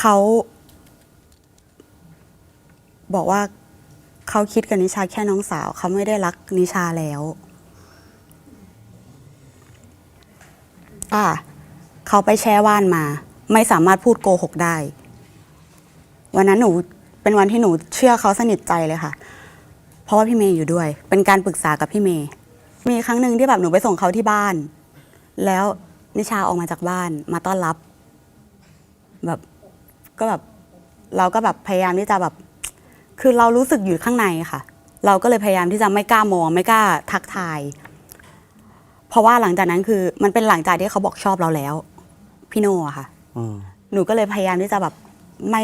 เขาบอกว่าเขาคิดกับนิชาแค่น้องสาว เขาไม่ได้รักนิชาแล้ว อ่าเขาไปแช่ว่านมา ไม่สามารถพูดโกหกได้ วันนั้นหนูเป็นวันที่หนูเชื่อเขาสนิทใจเลยค่ะ เพราะว่าพี่เมย์อยู่ด้วย เป็นการปรึกษากับพี่เมย์ มีครั้งหนึ่งที่แบบหนูไปส่งเขาที่บ้าน แล้วนิชาออกมาจากบ้านมาต้อนรับ แบบ ก็แบบเราก็แบบพยายามที่จะแบบ คือเรารู้สึกอยู่ข้างในค่ะ เราก็เลยพยายามที่จะไม่กล้ามอง ไม่กล้าทักทาย เพราะว่าหลังจากนั้นคือมันเป็นหลังจากที่เขาบอกชอบเราแล้ว พี่โน่อะค่ะอืมหนูก็เลยพยายามที่จะแบบไม่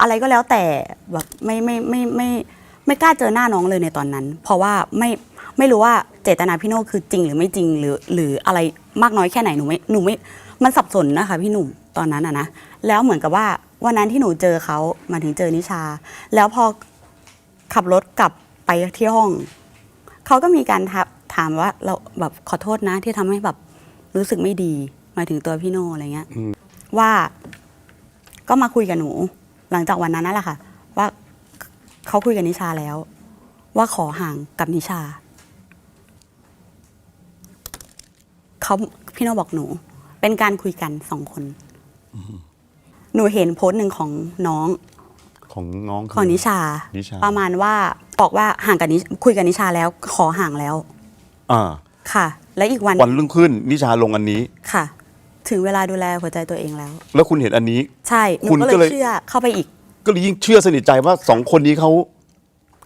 อะไรก็แล้วแต่แบบไม่ไม่ไม่ไม่ไม่ไม่กล้าเจอหน้าน้องเลยในตอนนั้น เพราะว่าไม่ไม่รู้ว่าเจตนาพี่โน่คือจริงหรือไม่จริงหรือหรืออะไรมากน้อยแค่ไหนหนูไม่หนูไม่มันสับสนนะคะ พี่หนุ่มตอนนั้นอะนะแล้วเหมือนกับว่า วันนั้นที่หนูเจอเขามาถึงเจอนิชา แล้วพอขับรถกลับไปที่ห้อง เขาก็มีการถาถามว่าเราแบบขอโทษนะที่ทำให้แบบรู้สึกไม่ดีหมายถึงตัวพี่โน่อะไรเงี้ยว่าก็มาคุยกับหนู หลังจากวันนั้นนั่นแหละค่ะ ว่าเขาคุยกับนิชาแล้ว ว่าขอห่างกับนิชาเขาพี่โนบอกหนู เป็นการคุยกันสองคน หนูเห็นโพสต์หนึ่งของน้องของน้องคืของนิชา นิชาประมาณว่าบอกว่าห่างกับนิคุยกับนิชาแล้วขอห่างแล้ว อ่า ค่ะ และอีกวันวันรุ่งขึ้น นิชาลงอันนี้ค่ะ ถึงเวลาดูแลหัวใจตัวเองแล้ว แล้วคุณเห็นอันนี้ ใช่หนูคุณก็ก็เลเลย ยเชื่อเข้าไปอีก ก็เลยยิ่งเชื่อสนิทใจว่าสองคนนี้เขา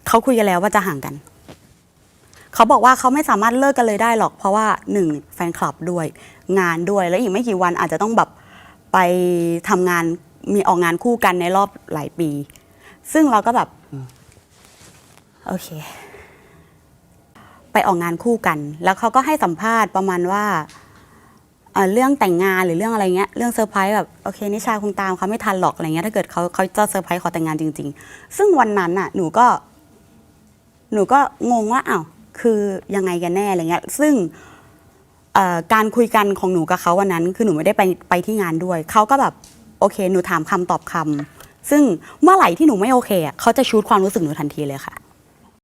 เขาคุยกันแล้วว่าจะห่างกัน เขาบอกว่าเขาไม่สามารถเลิกกันเลยได้หรอก เพราะว่าหนึ่งแฟนคลับด้วยงานด้วยแล้วอีกไม่กี่วันอาจจะต้องแบบ ไปทำงานมีออกงานคู่กันในรอบหลายปี ซึ่งเราก็แบบโอเค ไปออกงานคู่กัน แล้วเขาก็ให้สัมภาษณ์ประมาณว่าเอ่อเรื่องแต่งงานหรือเรื่องอะไรเงี้ยเรื่องเซอร์ไพรส์แบบโอเคนิชาคงตามเขาไม่ทันหรอกอะไรเงี้ยถ้าเกิดเขาเขาจะเซอร์ไพรส์ขอแต่งงานจริง ๆ ซึ่งวันนั้นน่ะหนูก็ หนูก็งงว่าอ้าวคือยังไงกันแน่อะไรเงี้ย ซึ่งเอ่อ การคุยกันของหนูกับเขาวันนั้น คือหนูไม่ได้ไปไปที่งานด้วย เขาก็แบบโอเค หนูถามคำตอบคำซึ่งเมื่อไหร่ที่หนูไม่โอเคอะเขาจะชูดความรู้สึกหนูทันทีเลยค่ะ